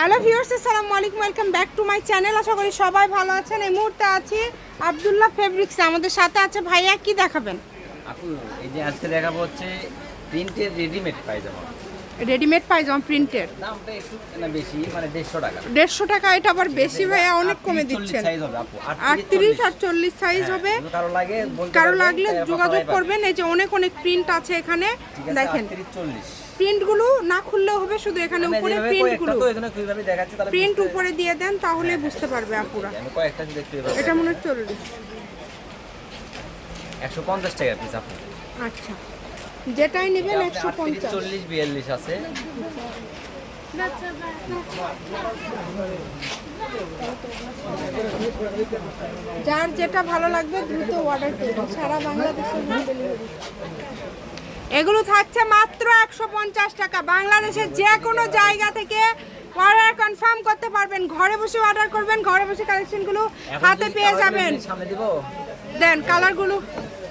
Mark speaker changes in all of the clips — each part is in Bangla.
Speaker 1: হ্যালো ভিউয়ার্স, আসসালামু আলাইকুম, welcome back to my channel. আশা করি সবাই ভালো আছেন। এই মুহূর্তে আছি আব্দুল্লাহ ফেব্রিক্স। আমাদের সাথে আছে ভাইয়া, কি দেখাবেন?
Speaker 2: আপু, এই যে আজকে দেখাবো হচ্ছে প্রিন্টের রেডিমেড পায়জামা।
Speaker 1: রেডিমেড পাইজামা প্রিন্টের
Speaker 2: দামটা একটু বেশি? মানে দেড়শো টাকা।
Speaker 1: এটা আবার বেশি ভাইয়া অনেক কমে দিচ্ছেন।
Speaker 2: সাইজ হবে আপু
Speaker 1: আটত্রিশ আর চল্লিশ। সাইজ হবে।
Speaker 2: কারও লাগে কারও
Speaker 1: লাগলে যোগাযোগ করবেন এই যে অনেক অনেক প্রিন্ট আছে এখানে দেখেন। প্রিন্টগুলো না খুললেও হবে শুধু এখানে উপরে প্রিন্টগুলো
Speaker 2: তো এজন্য কীভাবে দেখাচ্ছি তাহলে
Speaker 1: প্রিন্ট উপরে দিয়ে দেন তাহলে বুঝতে পারবে আপুরা।
Speaker 2: আমি কয়েকটা
Speaker 1: এটা মনে হয় চল্লিশ।
Speaker 2: একশো পঞ্চাশ টাকা পিস আপু।
Speaker 1: আচ্ছা। যেটাই নেবেন একশো পঞ্চাশ।
Speaker 2: চল্লিশ বিয়াল্লিশ আছে।
Speaker 1: যার যেটা ভালো লাগবে দ্রুত অর্ডার করুন। সারা বাংলাদেশের হোম ডেলিভারি এগুলো থাকছে মাত্র একশো পঞ্চাশ টাকা। বাংলাদেশের যে কোনো জায়গা থেকে অর্ডার কনফার্ম করতে পারবেন। ঘরে বসে অর্ডার করবেন ঘরে বসে কালেকশনগুলো হাতে পেয়ে যাবেন। দেন কালারগুলো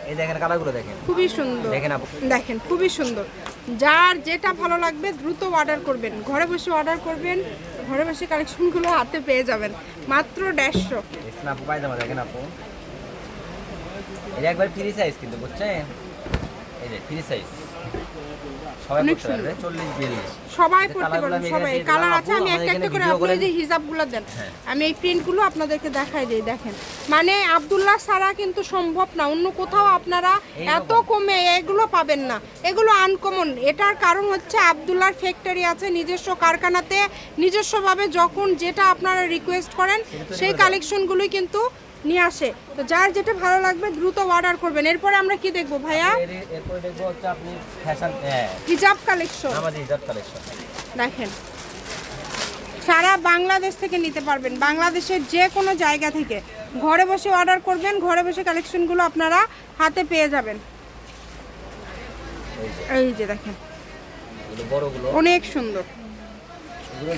Speaker 2: এই দেখেন কালারগুলো দেখেন।
Speaker 1: খুবই সুন্দর।
Speaker 2: দেখেন আপু।
Speaker 1: দেখেন খুবই সুন্দর। যার যেটা ভালো লাগবে দ্রুত অর্ডার করবেন। ঘরে বসে অর্ডার করবেন ঘরে বসে কালেকশনগুলো হাতে পেয়ে যাবেন। মাত্র দেড়শো।
Speaker 2: আপু পায়জামা দেখেন আপু। এটা একবার ফ্রি সাইজ কিন্তু বুঝছেন? এই যে ফ্রি সাইজ
Speaker 1: অনেক সবাই পড়তে সবাই। কালার আছে আমি একটা একটা করে আপনি যে দেন
Speaker 2: হ্যাঁ।
Speaker 1: আমি এই প্রিন্টগুলো আপনাদেরকে দেখাই দিই দেখেন। মানে আব্দুল্লাহ ছাড়া কিন্তু সম্ভব না অন্য কোথাও আপনারা এত কমে এগুলো পাবেন না। এগুলো আনকমন এটার কারণ হচ্ছে আব্দুল্লাহর ফ্যাক্টরি আছে নিজস্ব কারখানাতে নিজস্বভাবে যখন যেটা আপনারা রিকোয়েস্ট করেন সেই কালেকশনগুলোই কিন্তু নিয়ে আসে। তো যার যেটা ভালো লাগবে দ্রুত অর্ডার করবেন। এরপরে আমরা কি দেখব ভাইয়া?
Speaker 2: এর- এরপরে দেখব হচ্ছে আপনি ফ্যাশন
Speaker 1: হিজাব কালেকশন
Speaker 2: আমাদের হিজাব কালেকশন
Speaker 1: দেখেন। সারা বাংলাদেশ থেকে নিতে পারবেন। বাংলাদেশের যে কোনো জায়গা থেকে। ঘরে বসে অর্ডার করবেন ঘরে বসে কালেকশনগুলো আপনারা হাতে পেয়ে যাবেন।
Speaker 2: এই যে।
Speaker 1: দেখেন। অনেক সুন্দর।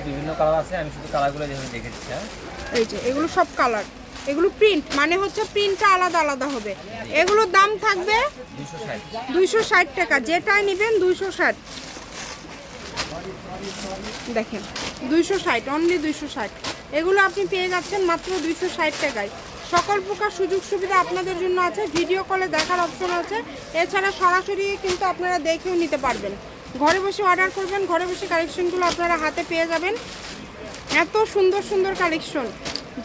Speaker 2: বিভিন্ন কালার আছে আমি শুধু কালারগুলো যেভাবে দেখে হ্যাঁ।
Speaker 1: এই যে এগুলো সব কালার এগুলো প্রিন্ট মানে হচ্ছে প্রিন্টটা আলাদা আলাদা হবে। এগুলোর দাম থাকবে দুইশো ষাট টাকা। যেটাই নেবেন দুইশো ষাট। দেখেন, দুইশো ষাট অনলি দুইশো ষাট। এগুলো আপনি পেয়ে যাচ্ছেন মাত্র দুইশো ষাট টাকায়। সকল প্রকার সুযোগ সুবিধা আপনাদের জন্য আছে। ভিডিও কলে দেখার অপশন আছে। এছাড়া সরাসরি কিন্তু আপনারা দেখেও নিতে পারবেন। ঘরে বসে অর্ডার করবেন, ঘরে বসে কালেকশনগুলো আপনারা হাতে পেয়ে যাবেন। এত সুন্দর সুন্দর কালেকশন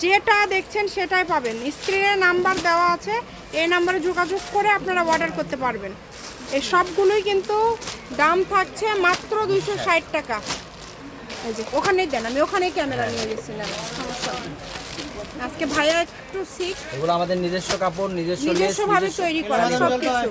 Speaker 1: যেটা দেখছেন সেটাই পাবেন। স্ক্রিনে নাম্বার দেওয়া আছে এই নাম্বারে যোগাযোগ করে আপনারা অর্ডার করতে পারবেন। এই সবগুলোই কিন্তু দাম থাকছে মাত্র দুইশো ষাট টাকা। এই যে ওখানেই দেন আমি ওখানেই ক্যামেরা নিয়ে গেছিলাম সমস্যা আজকে ভাইয়া একটু শিখ
Speaker 2: এগুলো আমাদের নিজস্ব কাপড় নিজস্ব লেস,
Speaker 1: নিজস্বভাবে তৈরি করা সব কিছু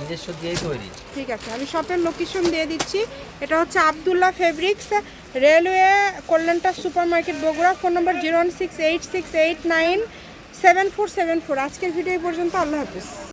Speaker 2: নিজস্ব দিয়েই তৈরি।
Speaker 1: ঠিক আছে আমি শপের লোকেশন দিয়ে দিচ্ছি। এটা হচ্ছে Abdullah fabrics railway কল্যাণটা super market Bogura, phone number zero one six eight six eight nine seven four seven four. আজকের ভিডিও পর্যন্ত, আল্লাহ হাফিজ।